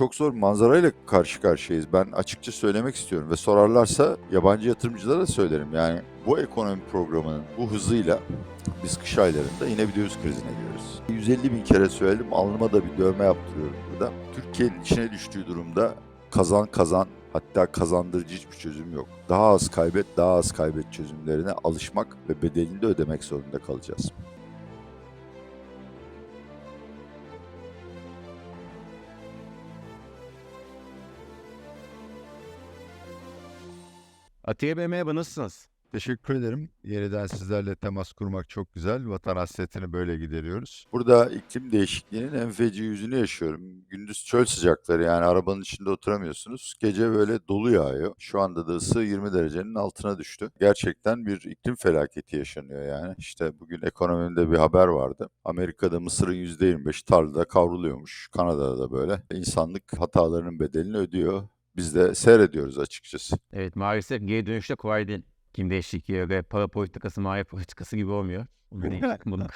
çok zor manzarayla karşı karşıyayız. Ben açıkça söylemek istiyorum ve sorarlarsa yabancı yatırımcılara da söylerim. Yani bu ekonomi programının bu hızıyla biz kış aylarında yine bir döviz krizine giriyoruz. 150 bin kere söyledim alnıma da bir dövme yaptırıyorum burada. Türkiye'nin içine düştüğü durumda kazan kazan hatta kazandırıcı hiçbir çözüm yok. Daha az kaybet daha az kaybet çözümlerine alışmak ve bedelini de ödemek zorunda kalacağız. Atiye Bey merhaba nasılsınız? Teşekkür ederim. Yeniden sizlerle temas kurmak çok güzel. Vatan hasretini böyle gideriyoruz. Burada iklim değişikliğinin en feci yüzünü yaşıyorum. Gündüz çöl sıcakları yani arabanın içinde oturamıyorsunuz. Gece böyle dolu yağıyor. Şu anda da ısı 20 derecenin altına düştü. Gerçekten bir iklim felaketi yaşanıyor yani. İşte bugün ekonomimde bir haber vardı. Amerika'da mısırın %25 tarlada kavruluyormuş. Kanada'da da böyle. İnsanlık hatalarının bedelini ödüyor. Biz de seyrediyoruz açıkçası. Evet maalesef geri dönüşte kolay değil. Kim değişikliği ve para politikası, maliye politikası gibi olmuyor. Bunu, bunu.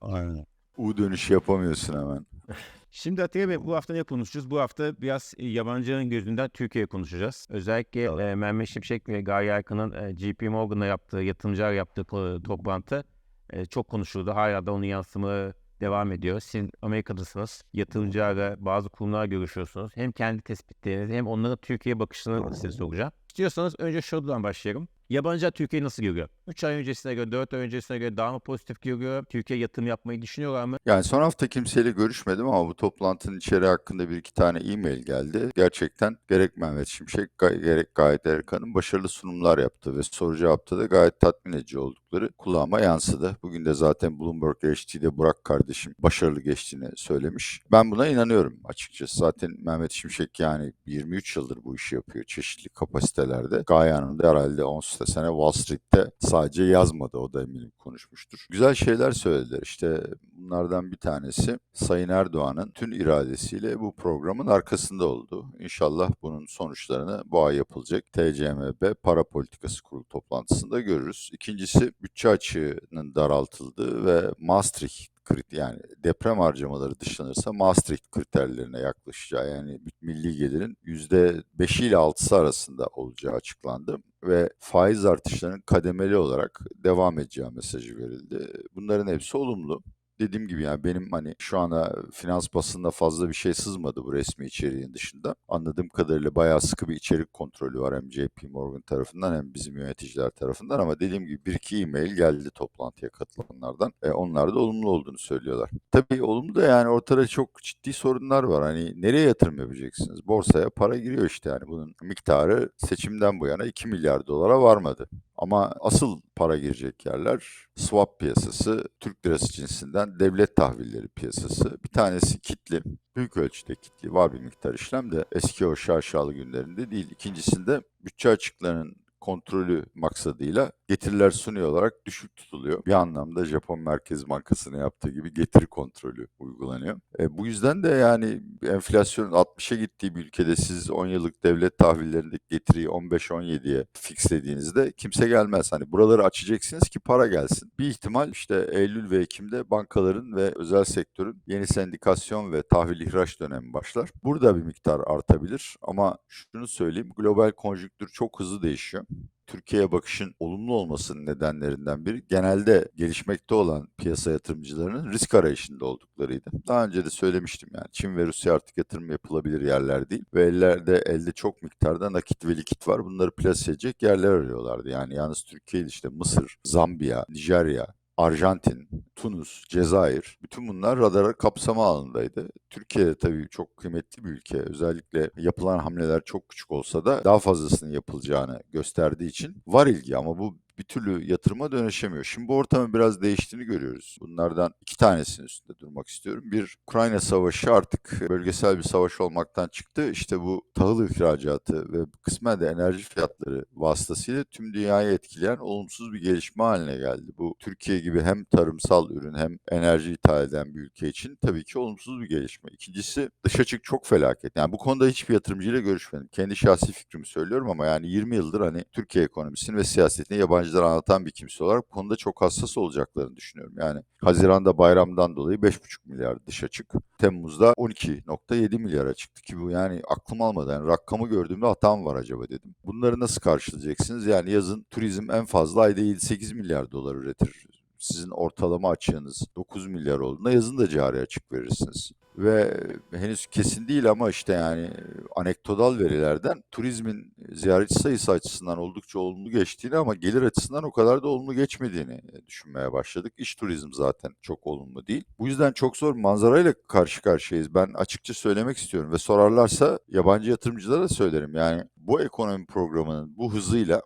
Aynen. U dönüşü yapamıyorsun hemen. Şimdi Atiye Bey bu hafta ne konuşacağız? Bu hafta biraz e, yabancının gözünden Türkiye konuşacağız. Özellikle e, Mehmet Şimşek ve Gaye Erkan'ın e, JP Morgan'la yaptığı, yatırımcılar yaptığı to- toplantı e, çok konuşuldu. Hala da onun yansımaları devam ediyor. Siz Amerika'dasınız. Yatırımcılarla bazı kurumlarla görüşüyorsunuz. Hem kendi tespitlerinizi hem onların Türkiye bakışını size soracağım. İstiyorsanız önce şuradan başlayalım. Yabancılar Türkiye'yi nasıl görüyor? 3 ay öncesine göre, 4 ay öncesine göre daha mı pozitif görüyor? Türkiye yatırım yapmayı düşünüyorlar mı? Yani son hafta kimseyle görüşmedim ama bu toplantının içeriği hakkında bir iki tane e-mail geldi. Gerçekten gerek Mehmet Şimşek gerek Gayet Erkan'ın başarılı sunumlar yaptığı ve soru cevapta da gayet tatmin edici oldukları kulağıma yansıdı. Bugün de zaten Bloomberg HT'de Burak kardeşim başarılı geçtiğini söylemiş. Ben buna inanıyorum açıkçası. Zaten Mehmet Şimşek yani 23 yıldır bu işi yapıyor çeşitli kapasitelerde. Gaye Hanım da herhalde 10 sene Wall Street'te sadece yazmadı o da eminim konuşmuştur. Güzel şeyler söylediler. İşte bunlardan bir tanesi Sayın Erdoğan'ın tüm iradesiyle bu programın arkasında oldu. İnşallah bunun sonuçlarını bu ay yapılacak TCMB Para Politikası Kurulu toplantısında görürüz. İkincisi bütçe açığının daraltıldığı ve Maastricht yani deprem harcamaları dışlanırsa Maastricht kriterlerine yaklaşacağı yani milli gelirin %5 ile 6'sı arasında olacağı açıklandı ve faiz artışlarının kademeli olarak devam edeceği mesajı verildi. Bunların hepsi olumlu. Dediğim gibi yani benim hani şu ana finans basında fazla bir şey sızmadı bu resmi içeriğin dışında. Anladığım kadarıyla bayağı sıkı bir içerik kontrolü var hem JP Morgan tarafından hem bizim yöneticiler tarafından ama dediğim gibi bir iki e-mail geldi toplantıya katılanlardan. E, onlar da olumlu olduğunu söylüyorlar. Tabii olumlu da yani ortada çok ciddi sorunlar var. Hani nereye yatırım yapacaksınız? Borsaya para giriyor işte yani bunun miktarı seçimden bu yana 2 milyar dolara varmadı. Ama asıl para girecek yerler swap piyasası, Türk lirası cinsinden devlet tahvilleri piyasası. Bir tanesi kitli, büyük ölçüde kitli var bir miktar işlem de eski o şaşalı günlerinde değil. İkincisinde bütçe açıklarının kontrolü maksadıyla getiriler suni olarak düşük tutuluyor. Bir anlamda Japon Merkez Bankası'nın yaptığı gibi getiri kontrolü uygulanıyor. E, bu yüzden de yani enflasyonun 60'a gittiği bir ülkede siz 10 yıllık devlet tahvillerindeki getiriyi 15-17'ye fixlediğinizde kimse gelmez. Hani buraları açacaksınız ki para gelsin. Bir ihtimal işte Eylül ve Ekim'de bankaların ve özel sektörün yeni sendikasyon ve tahvil ihraç dönemi başlar. Burada bir miktar artabilir ama şunu söyleyeyim global konjüktür çok hızlı değişiyor. Türkiye'ye bakışın olumlu olmasının nedenlerinden biri genelde gelişmekte olan piyasa yatırımcılarının risk arayışında olduklarıydı. Daha önce de söylemiştim yani Çin ve Rusya artık yatırım yapılabilir yerler değil ve ellerde elde çok miktarda nakit ve likit var. Bunları plase edecek yerler arıyorlardı. Yani yalnız Türkiye işte Mısır, Zambiya, Nijerya, Arjantin, Tunus, Cezayir bütün bunlar radara kapsama alanındaydı. Türkiye tabii çok kıymetli bir ülke. Özellikle yapılan hamleler çok küçük olsa da daha fazlasının yapılacağını gösterdiği için var ilgi ama bu bir türlü yatırıma dönüşemiyor. Şimdi bu ortamın biraz değiştiğini görüyoruz. Bunlardan iki tanesinin üstünde durmak istiyorum. Bir, Ukrayna Savaşı artık bölgesel bir savaş olmaktan çıktı. İşte bu tahıl ihracatı ve kısmen de enerji fiyatları vasıtasıyla tüm dünyayı etkileyen olumsuz bir gelişme haline geldi. Bu Türkiye gibi hem tarımsal ürün hem enerji ithal eden bir ülke için tabii ki olumsuz bir gelişme. İkincisi dış açık çok felaket. Yani bu konuda hiçbir yatırımcıyla görüşmedim. Kendi şahsi fikrimi söylüyorum ama yani 20 yıldır hani Türkiye ekonomisini ve siyasetini yabancı yabancılar anlatan bir kimse olarak konuda çok hassas olacaklarını düşünüyorum. Yani Haziran'da bayramdan dolayı 5,5 milyar dış açık. Temmuz'da 12.7 milyara çıktı ki bu yani aklım almadı. Yani rakamı gördüğümde hatam var acaba dedim. Bunları nasıl karşılayacaksınız? Yani yazın turizm en fazla ayda 7-8 milyar dolar üretir. Sizin ortalama açığınız 9 milyar olduğunda yazın da cari açık verirsiniz. Ve henüz kesin değil ama işte yani anekdotal verilerden turizmin ziyaretçi sayısı açısından oldukça olumlu geçtiğini ama gelir açısından o kadar da olumlu geçmediğini düşünmeye başladık. İş turizm zaten çok olumlu değil. Bu yüzden çok zor manzarayla karşı karşıyayız. Ben açıkça söylemek istiyorum ve sorarlarsa yabancı yatırımcılara söylerim. Yani bu ekonomi programının bu hızıyla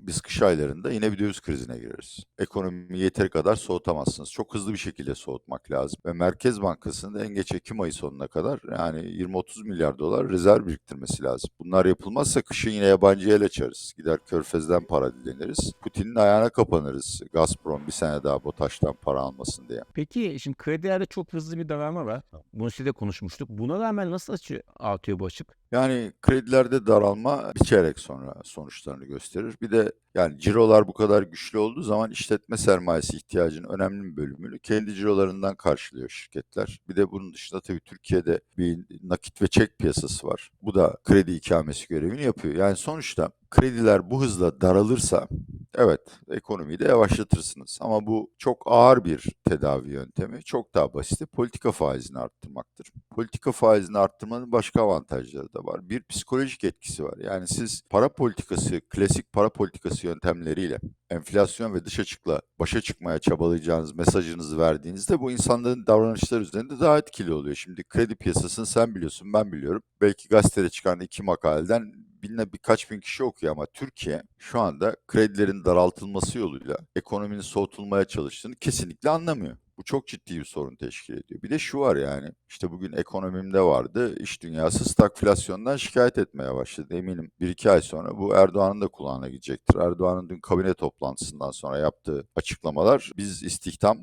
biz kış aylarında yine bir döviz krizine gireriz. Ekonomiyi yeteri kadar soğutamazsınız. Çok hızlı bir şekilde soğutmak lazım. Ve Merkez Bankası'nın da en geç Ekim ayı sonuna kadar yani 20-30 milyar dolar rezerv biriktirmesi lazım. Bunlar yapılmazsa kışın yine yabancı el açarız. Gider Körfez'den para dileniriz. Putin'in ayağına kapanırız. Gazprom bir sene daha BOTAŞ'tan para almasın diye. Peki şimdi kredilerde çok hızlı bir daralma var. Bunu size de konuşmuştuk. Buna rağmen nasıl açı artıyor bu açık? Yani kredilerde daralma bir çeyrek sonra sonuçlarını gösterir. Bir de yani cirolar bu kadar güçlü olduğu zaman işletme sermayesi ihtiyacının önemli bir bölümünü kendi cirolarından karşılıyor şirketler. Bir de bunun dışında tabii Türkiye'de bir nakit ve çek piyasası var. Bu da kredi ikamesi görevini yapıyor. Yani sonuçta krediler bu hızla daralırsa evet ekonomiyi de yavaşlatırsınız. Ama bu çok ağır bir tedavi yöntemi. Çok daha basiti politika faizini arttırmaktır. Politika faizini arttırmanın başka avantajları da var. Bir psikolojik etkisi var. Yani siz para politikası, klasik para politikası yöntemleriyle enflasyon ve dış açıkla başa çıkmaya çabalayacağınız mesajınızı verdiğinizde bu insanların davranışları üzerinde daha etkili oluyor. Şimdi kredi piyasasını sen biliyorsun, ben biliyorum. Belki gazetede çıkan iki makaleden binle birkaç bin kişi okuyor ama Türkiye şu anda kredilerin daraltılması yoluyla ekonominin soğutulmaya çalıştığını kesinlikle anlamıyor. Bu çok ciddi bir sorun teşkil ediyor. Bir de şu var yani işte bugün ekonomimde vardı iş dünyası stagflasyondan şikayet etmeye başladı. Eminim bir iki ay sonra bu Erdoğan'ın da kulağına gidecektir. Erdoğan'ın dün kabine toplantısından sonra yaptığı açıklamalar biz istihdam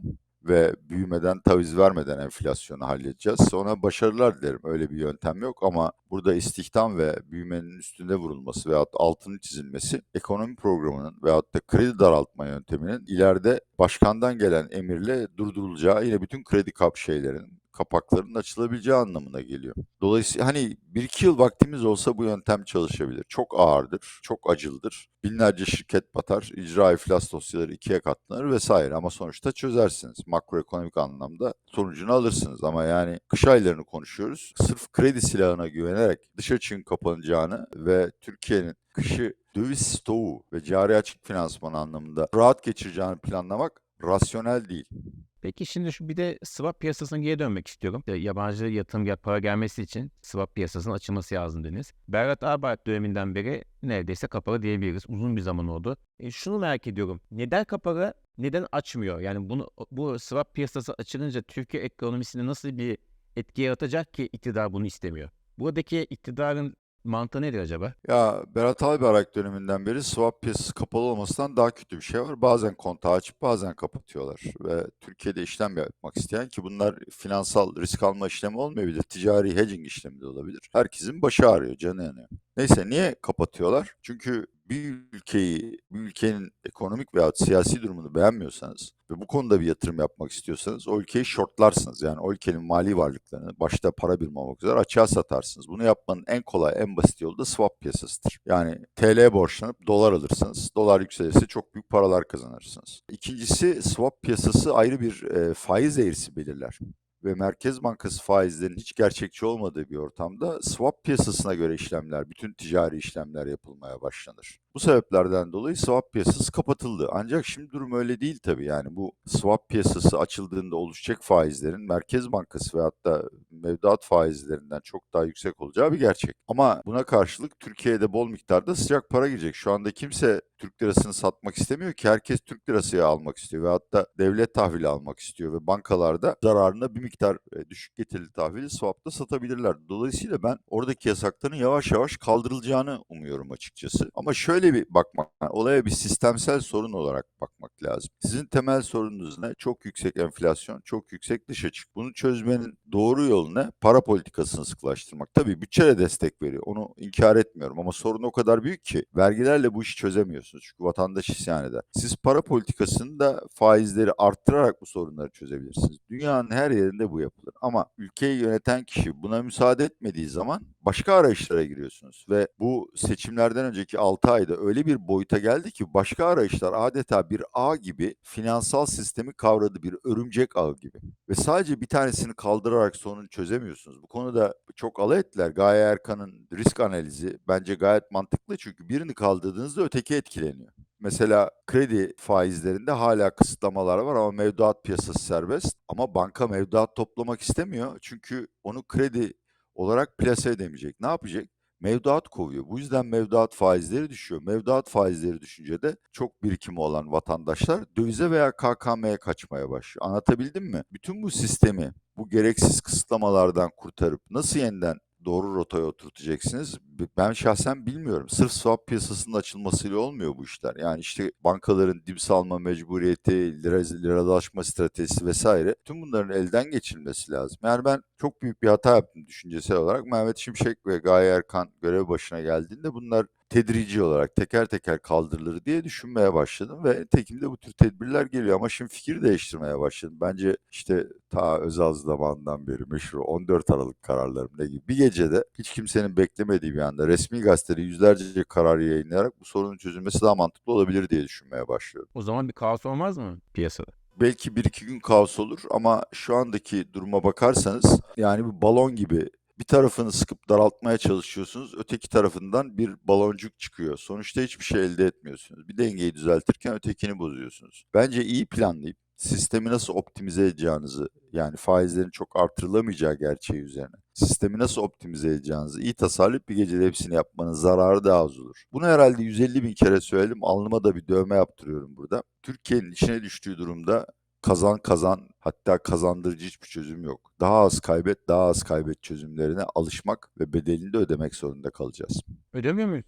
ve büyümeden taviz vermeden enflasyonu halledeceğiz. Ona başarılar dilerim. Öyle bir yöntem yok ama burada istihdam ve büyümenin üstünde vurulması veyahut altının çizilmesi ekonomi programının veyahut da kredi daraltma yönteminin ileride başkandan gelen emirle durdurulacağı yine bütün kredi kap şeylerin kapaklarının açılabileceği anlamına geliyor. Dolayısıyla hani bir iki yıl vaktimiz olsa bu yöntem çalışabilir. Çok ağırdır, çok acıldır. Binlerce şirket batar, icra iflas dosyaları ikiye katlanır vesaire ama sonuçta çözersiniz. Makroekonomik anlamda sonucunu alırsınız ama yani kış aylarını konuşuyoruz. Sırf kredi silahına güvenerek dış açığın kapanacağını ve Türkiye'nin kışı döviz stoğu ve cari açık finansman anlamında rahat geçireceğini planlamak rasyonel değil. Peki şimdi şu bir de swap piyasasına geri dönmek istiyorum. İşte yabancı yatırım ya- para gelmesi için swap piyasasının açılması lazım dediniz. Berat Albayrak döneminden beri neredeyse kapalı diyebiliriz. Uzun bir zaman oldu. E, şunu merak ediyorum. Neden kapalı, neden açmıyor? Yani bunu bu swap piyasası açılınca Türkiye ekonomisine nasıl bir etki yaratacak ki iktidar bunu istemiyor? Buradaki iktidarın mantığı nedir acaba? Ya Berat Albayrak döneminden beri swap piyasası kapalı olmasından daha kötü bir şey var. Bazen kontağı açıp bazen kapatıyorlar. Ve Türkiye'de işlem yapmak isteyen ki bunlar finansal risk alma işlemi olmayabilir. Ticari hedging işlemi de olabilir. Herkesin başı ağrıyor, canı yanıyor. Neyse niye kapatıyorlar? Çünkü bir ülkeyi, bir ülkenin ekonomik veya siyasi durumunu beğenmiyorsanız ve bu konuda bir yatırım yapmak istiyorsanız o ülkeyi shortlarsınız. Yani o ülkenin mali varlıklarını başta para birimi olmak üzere açığa satarsınız. Bunu yapmanın en kolay, en basit yolu da swap piyasasıdır. Yani TL borçlanıp dolar alırsınız. Dolar yükselirse çok büyük paralar kazanırsınız. İkincisi swap piyasası ayrı bir e, faiz eğrisi belirler ve Merkez Bankası faizlerinin hiç gerçekçi olmadığı bir ortamda swap piyasasına göre işlemler, bütün ticari işlemler yapılmaya başlanır. Bu sebeplerden dolayı swap piyasası kapatıldı. Ancak şimdi durum öyle değil tabii. Yani bu swap piyasası açıldığında oluşacak faizlerin Merkez Bankası ve hatta mevduat faizlerinden çok daha yüksek olacağı bir gerçek. Ama buna karşılık Türkiye'de bol miktarda sıcak para girecek. Şu anda kimse Türk lirasını satmak istemiyor ki herkes Türk lirası almak istiyor ve hatta devlet tahvili almak istiyor ve bankalarda zararına bir miktar e, düşük getirili tahvili swap'ta satabilirler. Dolayısıyla ben oradaki yasakların yavaş yavaş kaldırılacağını umuyorum açıkçası. Ama şöyle bir bakmak, olaya bir sistemsel sorun olarak bakmak lazım. Sizin temel sorununuz ne? Çok yüksek enflasyon, çok yüksek dış açık. Bunu çözmenin doğru yolu ne? Para politikasını sıkılaştırmak. Tabii bütçe de destek veriyor. Onu inkar etmiyorum ama sorun o kadar büyük ki vergilerle bu işi çözemiyorsunuz. Çünkü vatandaş isyan eder. Siz para politikasını da faizleri arttırarak bu sorunları çözebilirsiniz. Dünyanın her yerinde bu yapılır. Ama ülkeyi yöneten kişi buna müsaade etmediği zaman başka arayışlara giriyorsunuz. Ve bu seçimlerden önceki 6 ayda öyle bir boyuta geldi ki başka arayışlar adeta bir ağ gibi finansal sistemi kavradı bir örümcek ağı gibi. Ve sadece bir tanesini kaldırarak sorunu çözemiyorsunuz. Bu konuda çok alay ettiler. Gaye Erkan'ın risk analizi bence gayet mantıklı çünkü birini kaldırdığınızda öteki etkileniyor. Mesela kredi faizlerinde hala kısıtlamalar var ama mevduat piyasası serbest. Ama banka mevduat toplamak istemiyor çünkü onu kredi olarak plase edemeyecek. Ne yapacak? Mevduat kovuyor. Bu yüzden mevduat faizleri düşüyor. Mevduat faizleri düşünce de çok birikimi olan vatandaşlar dövize veya KKM'ye kaçmaya başlıyor. Anlatabildim mi? Bütün bu sistemi bu gereksiz kısıtlamalardan kurtarıp nasıl yeniden doğru rotaya oturtacaksınız? Ben şahsen bilmiyorum. Sırf swap piyasasının açılmasıyla olmuyor bu işler. Yani işte bankaların dip salma mecburiyeti, lira, liralaşma stratejisi vesaire. Tüm bunların elden geçirilmesi lazım. Yani ben çok büyük bir hata yaptım düşüncesel olarak. Mehmet Şimşek ve Gaye Erkan görev başına geldiğinde bunlar tedrici olarak teker teker kaldırılır diye düşünmeye başladım ve tekim de bu tür tedbirler geliyor ama şimdi fikir değiştirmeye başladım. Bence işte ta Özal zamanından beri meşhur 14 Aralık kararlarım ne gibi bir gecede hiç kimsenin beklemediği bir anda resmi gazetede yüzlerce karar yayınlayarak bu sorunun çözülmesi daha mantıklı olabilir diye düşünmeye başlıyorum. O zaman bir kaos olmaz mı piyasada? Belki bir iki gün kaos olur ama şu andaki duruma bakarsanız yani bir balon gibi bir tarafını sıkıp daraltmaya çalışıyorsunuz. Öteki tarafından bir baloncuk çıkıyor. Sonuçta hiçbir şey elde etmiyorsunuz. Bir dengeyi düzeltirken ötekini bozuyorsunuz. Bence iyi planlayıp sistemi nasıl optimize edeceğinizi yani faizlerin çok artırılamayacağı gerçeği üzerine sistemi nasıl optimize edeceğinizi iyi tasarlayıp bir gecede hepsini yapmanın zararı daha az olur. Bunu herhalde 150 bin kere söyledim. Alnıma da bir dövme yaptırıyorum burada. Türkiye'nin içine düştüğü durumda kazan kazan hatta kazandırıcı hiçbir çözüm yok. Daha az kaybet daha az kaybet çözümlerine alışmak ve bedelini de ödemek zorunda kalacağız. Ödemiyor muyuz?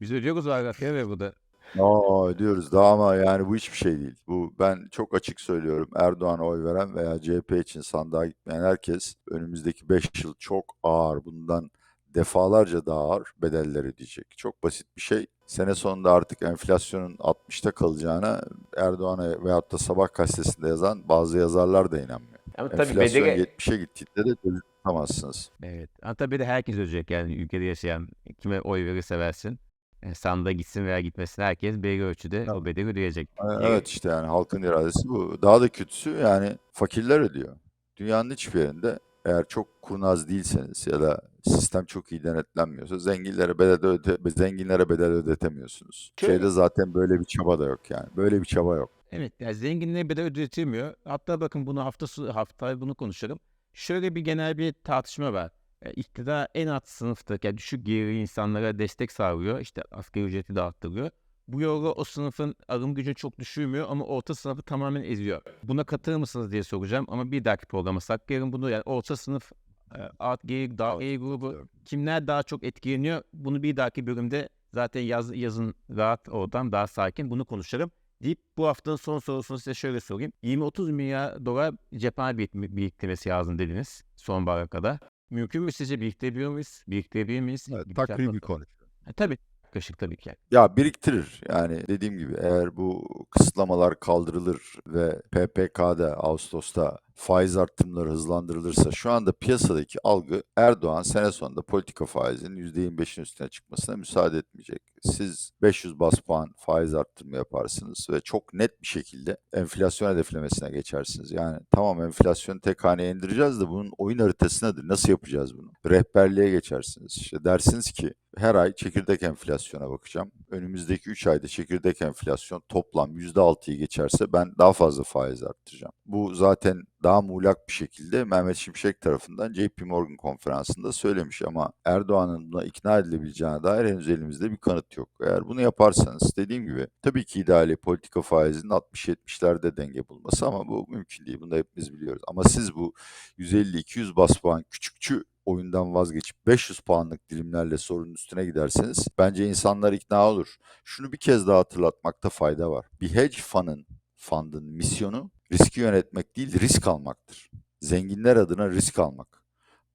Biz ödüyoruz arkaya ve bu da. Aa ödüyoruz daha ama yani bu hiçbir şey değil. Bu ben çok açık söylüyorum. Erdoğan'a oy veren veya CHP için sandığa gitmeyen herkes önümüzdeki 5 yıl çok ağır bundan defalarca daha ağır bedeller ödeyecek. Çok basit bir şey. Sene sonunda artık enflasyonun 60'ta kalacağına Erdoğan'a veyahut da Sabah gazetesinde yazan bazı yazarlar da inanmıyor. Ama tabii Enflasyon bedeli... 70'e gittiğinde de tutamazsınız. Evet. Ama tabii de herkes ödeyecek yani ülkede yaşayan kime oy verirse versin. Yani sandığa gitsin veya gitmesin herkes belli ölçüde o bedeli ödeyecek. Evet işte yani halkın iradesi bu. Daha da kötüsü yani fakirler ödüyor. Dünyanın hiçbir yerinde eğer çok kurnaz değilseniz ya da sistem çok iyi denetlenmiyorsa zenginlere bedel öde zenginlere bedel ödetemiyorsunuz. Şöyle- Şeyde zaten böyle bir çaba da yok yani. Böyle bir çaba yok. Evet, yani zenginliğe bedel ödetilmiyor. Hatta bakın bunu hafta haftaya bunu konuşalım. Şöyle bir genel bir tartışma var. E, İktidar en alt sınıftaki yani düşük gelirli insanlara destek sağlıyor. İşte asgari ücreti de arttırıyor. Bu yolla o sınıfın alım gücünü çok düşürmüyor ama orta sınıfı tamamen eziyor. Buna katılır mısınız diye soracağım ama bir dahaki programa saklayalım bunu. Yani orta sınıf, e, alt gelir, daha gelir grubu kimler daha çok etkileniyor? Bunu bir dahaki bölümde zaten yaz, yazın rahat oradan daha sakin bunu konuşalım. Deyip bu haftanın son sorusunu size şöyle sorayım. 20-30 milyar dolar cephane birik- biriktirmesi lazım dediniz sonbahara kadar. Mümkün mü sizce biriktirebiliyor muyuz? Biriktirebilir miyiz? Evet, takribi nasıl? konu. Ha, tabii. Yaklaşık tabii ki. Ya biriktirir. Yani dediğim gibi eğer bu kısıtlamalar kaldırılır ve PPK'da Ağustos'ta faiz arttırımları hızlandırılırsa şu anda piyasadaki algı Erdoğan sene sonunda politika faizinin %25'in üstüne çıkmasına müsaade etmeyecek. Siz 500 bas puan faiz arttırımı yaparsınız ve çok net bir şekilde enflasyon hedeflemesine geçersiniz. Yani tamam enflasyonu tek haneye indireceğiz de bunun oyun haritası nedir? Nasıl yapacağız bunu? Rehberliğe geçersiniz. İşte dersiniz ki her ay çekirdek enflasyona bakacağım. Önümüzdeki 3 ayda çekirdek enflasyon toplam %6'yı geçerse ben daha fazla faiz arttıracağım. Bu zaten daha muğlak bir şekilde Mehmet Şimşek tarafından JP Morgan konferansında söylemiş ama Erdoğan'ın buna ikna edilebileceğine dair henüz elimizde bir kanıt yok. Eğer bunu yaparsanız dediğim gibi tabii ki ideali politika faizinin 60-70'lerde denge bulması ama bu mümkün değil. Bunu da hepimiz biliyoruz. Ama siz bu 150-200 bas puan küçükçü oyundan vazgeçip 500 puanlık dilimlerle sorunun üstüne giderseniz bence insanlar ikna olur. Şunu bir kez daha hatırlatmakta fayda var. Bir hedge fund'ın fund'ın misyonu riski yönetmek değil risk almaktır. Zenginler adına risk almak.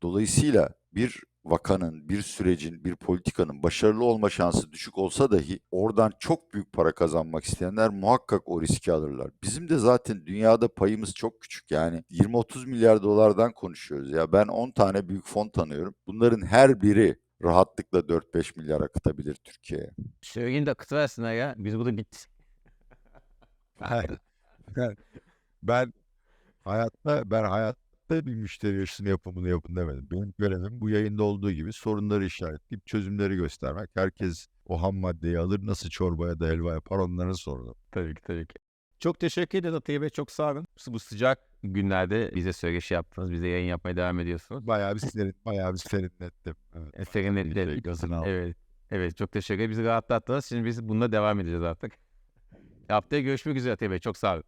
Dolayısıyla bir vakanın, bir sürecin, bir politikanın başarılı olma şansı düşük olsa dahi oradan çok büyük para kazanmak isteyenler muhakkak o riski alırlar. Bizim de zaten dünyada payımız çok küçük. Yani 20-30 milyar dolardan konuşuyoruz. Ya ben 10 tane büyük fon tanıyorum. Bunların her biri rahatlıkla 4-5 milyar akıtabilir Türkiye'ye. Söyleyin de akıtı versinler ya. Biz burada bittik. Hayır. Ben, ben hayatta ben hayatta bir müşteri yaşını yapımını yapın demedim. Benim görevim bu yayında olduğu gibi sorunları işaretleyip çözümleri göstermek. Herkes o ham maddeyi alır nasıl çorbaya da helva yapar onların sorunu. Tabii ki tabii ki. Çok teşekkür ederiz Atilla Bey. Çok sağ olun. Bu sıcak günlerde bize söyleşi yaptınız. Bize yayın yapmaya devam ediyorsunuz. Bayağı bir serin, bayağı bir serinlettim. Evet. E, Serinlettiler. Şey, gazını aldım. Evet. Evet çok teşekkür ederim. Bizi rahatlattınız. Şimdi biz bununla devam edeceğiz artık. Haftaya görüşmek üzere Atilla Bey. Çok sağ olun.